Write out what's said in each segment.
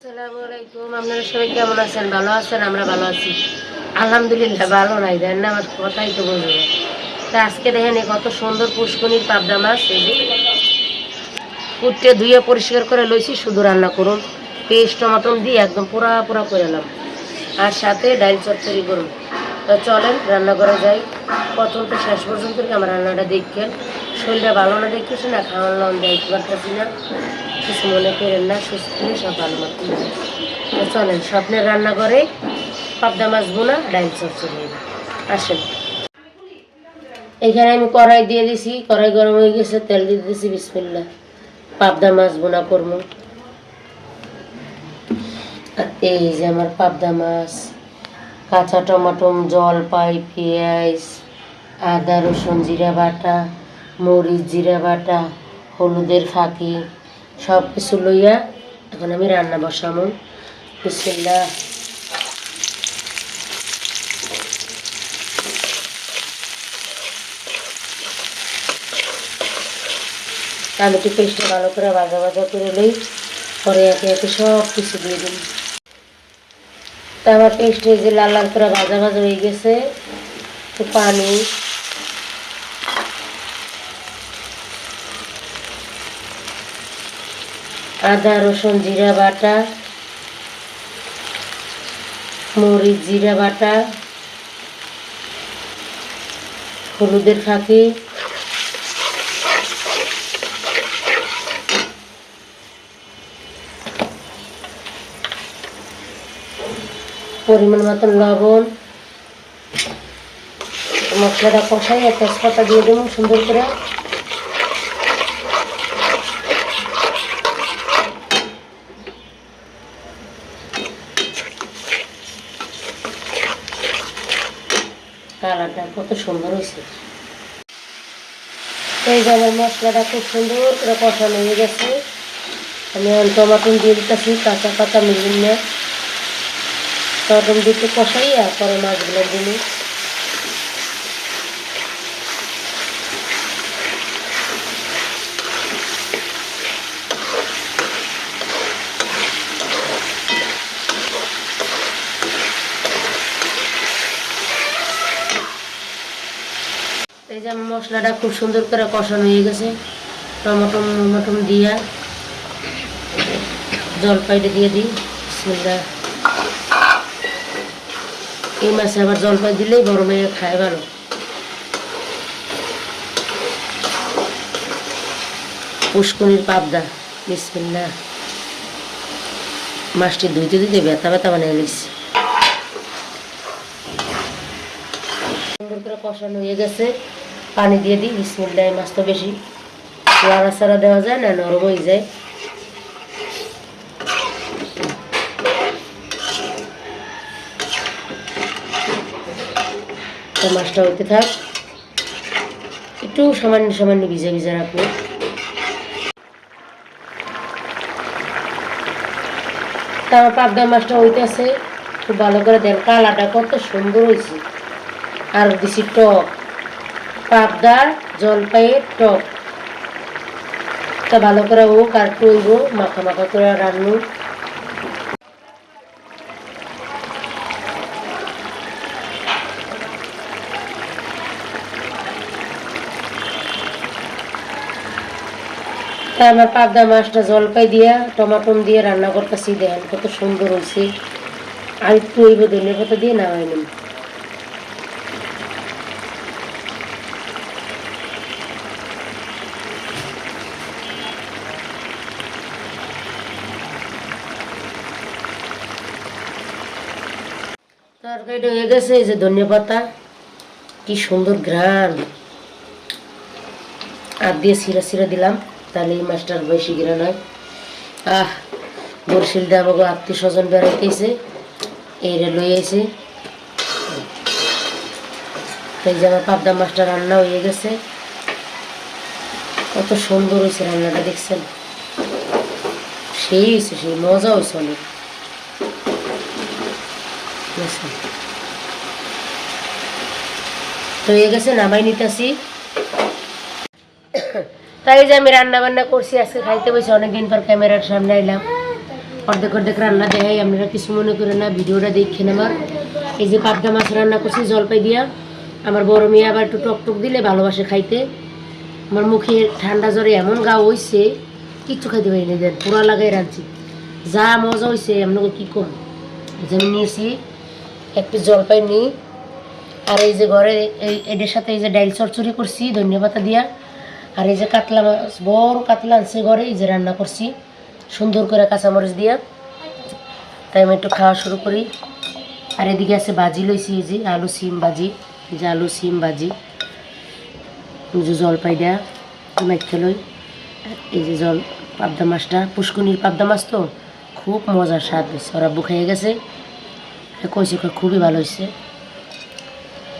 আসসালামু ধুয়ে পরিষ্কার করে লইছি, শুধু রান্না করুন। পেস্ট, টমাটম দিয়ে একদম পুরা পুরা করে এলাম। আর সাথে ডাইল চচ্চড়ি করুন। চলেন, রান্না করে যাই। প্রথম তো শেষ পর্যন্ত আমার রান্নাটা দেখেন। শরীরটা ভালো না দেখতেছি না দেখতে পারতেছি না। কিছু মনে করেন না, সুস্থ সব ভালো চলেন, স্বপ্নের রান্না করে পাবদা মাছ বোনা ডাইল চচ্চড়ি আসেন। এখানে আমি কড়াই দিয়ে দিছি, কড়াই গরম হয়ে গেছে, তেল দিয়ে দিয়েছি বিসমিল্লা পাবদা মাছ বোনা করব। এই যে আমার পাবদা মাছ, কাঁচা টমাটম জলপাই পেঁয়াজ, আদা, রসুন, জিরা বাটা, মরিচ, জিরা বাটা, হলুদের ফাঁকি সব কিছু লইয়া এখন আমি রান্না বসাবো বিসমিল্লাহ। টমেটো পেস্টটা ভালো করে ভাজা ভাজা করে লই, পরে একে একে সব কিছু দিয়ে দিন তা আমার পেস্ট এই যে লাল লাল করে ভাজা ভাজা হয়ে গেছে একটু পানি আদা, রসুন, জিরা বাটা, মরিচ, জিরা বাটা, হলুদের ফাঁকি পরিমাণ মতন লবণ, মশলাটা কষাই তেজপাতা দিয়ে দেবো সুন্দর করে। কালারটা কত সুন্দর হয়েছে। এই যে মশলাটা খুব সুন্দর করে কষানো হয়ে গেছে। আমি এখন টমাটো দিয়ে দিতেছি, কাঁচা কাঁচা মিলিয়ে না টমাটো দিয়ে একটু কষাইয়া পরে মাছগুলো দিন এই যে মশলাটা খুব সুন্দর করে কষানো হয়ে গেছে। টমাটো মটম দিয়া জলপাইটা দিয়ে দিই। বিসমিল্লাহ। এই মাছে আবার জলপাই দিলেই বড় মেয়ে খায় ভালো। পুষ্কনির পাবদা। বিসমিল্লা মাছটি ধুইতে ধুইতে ব্যথা ব্যথা বানিয়ে নিচ্ছি সুন্দর করে কষানো হয়ে গেছে। পানি দিয়ে দিই বিসমিল্লা এই মাছ তো বেশি। লাড়া সাড়া দেওয়া যায় না, নরম হয়ে যায়। মাছটা হইতে থাক। একটু সামান্য সামান্য ভিজে ভিজে রাখব। তারপর পাবদা মাছটা হইতেছে খুব ভালো করে দেন কালাটা কত সুন্দর হয়েছে আর দিছি টক। পাবদার জলপাইয়ের টক। তা ভালো করে ও কার টইব মাখা মাখা করে রান্নু। তা আমার পাবদা মাছটা জলপাই দিয়া, টমাটম দিয়ে রান্না করতেছি, দেখেন কত সুন্দর হয়েছে আর একটু ওইব দিয়ে নামাই নিন হয়ে গেছে, এই যে পাতা। কি সুন্দর আর দিয়ে সিরা সিরা দিলাম, তাহলে এই বেশি আহ, বরশিল দিয়ে আমাকে আত্মীয় স্বজন বেড়াইতেছে যে আমার পাবদা মাছটা রান্না হয়ে গেছে। কত সুন্দর হয়েছে রান্নাটা, দেখছেন? সেই হয়েছে, সেই মজা হয়েছে অনেক। বুঝছেন? তো হয়ে গেছে নামাই নিতেছি। তাই যে আমি রান্না বান্না করছি, আজকে খাইতে বসে অনেকদিন পর ক্যামেরার সামনে আইলাম। অর্ধেক অর্ধেক রান্না দেখাই, আপনারা কিছু মনে করেন না, ভিডিওটা দেখেন আমার। এই যে পাবদা মাছ রান্না করছি জলপাই দিয়া আমার বড় মেয়ে আবার একটু টক টক দিলে ভালোবাসে খাইতে। আমার মুখে ঠান্ডা জ্বরে এমন গা হইছে, কিচ্ছু খাইতে পারি না দেন পুরা লাগাই রাখছি যা মজা হয়েছে আপনাকে কী করব যে আমি নিয়েছি এক পিস জলপাই নিই। আর এই যে ঘরে এই এদের সাথে এই যে ডাইল চরচড়ি করছি ধন্যবাদ দিয়া। আর এই যে কাতলা মাছ, বড় কাতলা আনছে ঘরে, এই যে রান্না করছি, সুন্দর করে কাঁচামরিচ দিয়া। তাই আমি একটু খাওয়া শুরু করি। আর এদিকে আছে ভাজি লইছি, এই যে আলু সিম ভাজি, এই যে আলু সিম ভাজি। এই যে জলপাই দেয়া মাইকে লই। এই যে জল, পাবদা মাছটা, পুষ্কনির পাবদা মাছ তো, খুব মজার স্বাদ হয়েছে ওরা বুখাইয়ে গেছে। কইছে কই, খুবই ভালো হয়েছে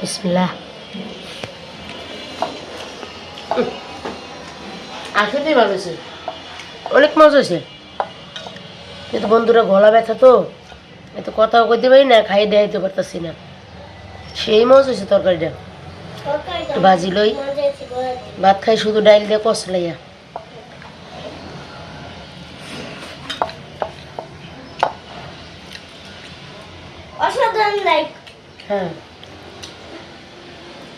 বিসমিল্লাহ। আসলেই ভালো হয়েছে অনেক মজা হয়েছে কিন্তু বন্ধুরা, গলা ব্যথা তো। এত কথাও কইতে পারি না খাই দেখাইতে পারতাছি না। সেই মজা হয়েছে তরকারিটা। ভাজি লই। ভাত খাই শুধু ডাইল দিয়ে কষলাইয়া। অসাধারণ লাইক হ্যাঁ।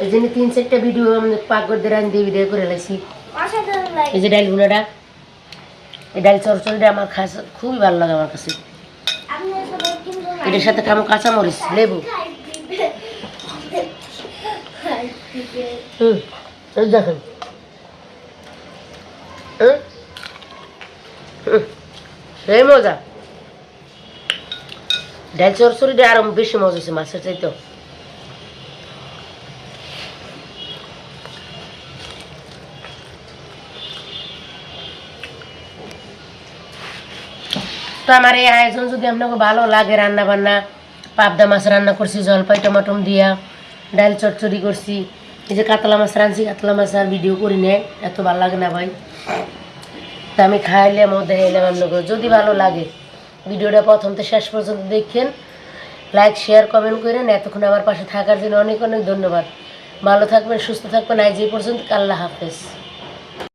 এই জন্য তিন চারটা ভিডিও আমি পাকঘর দিয়ে রান দিয়ে ভিডিও করে লাইছি। অসাধারণ লাইক এই যে ডাইল গুঁড়াটা এই ডাইল চরচড়িটা আমার খাস খুবই ভালো লাগে আমার কাছে। এটার সাথে খামো কাঁচামরিচ লেবু। হুম দেখেন। সেই মজা। ডাল চরচড়িটা আরও বেশি মজা হয়েছে মাছের চাইতেও তো আমার এই আয়োজন যদি আপনাকে ভালো লাগে রান্না বান্না পাবদা মাছ রান্না করছি জলপাই টমাটম দিয়া ডাল চচ্চড়ি করছি এই যে কাতলা মাছ রাঁধছি কাতলা মাছ আর ভিডিও করি নে এত ভালো লাগে না ভাই তা আমি খাইলাম ও দেখাইলাম আপনাকে যদি ভালো লাগে ভিডিওটা প্রথম থেকে শেষ পর্যন্ত দেখেন। লাইক শেয়ার কমেন্ট করেন। এতক্ষণ আমার পাশে থাকার জন্য অনেক অনেক ধন্যবাদ। ভালো থাকবেন, সুস্থ থাকবেন। আজ এই পর্যন্ত আল্লাহ হাফেজ।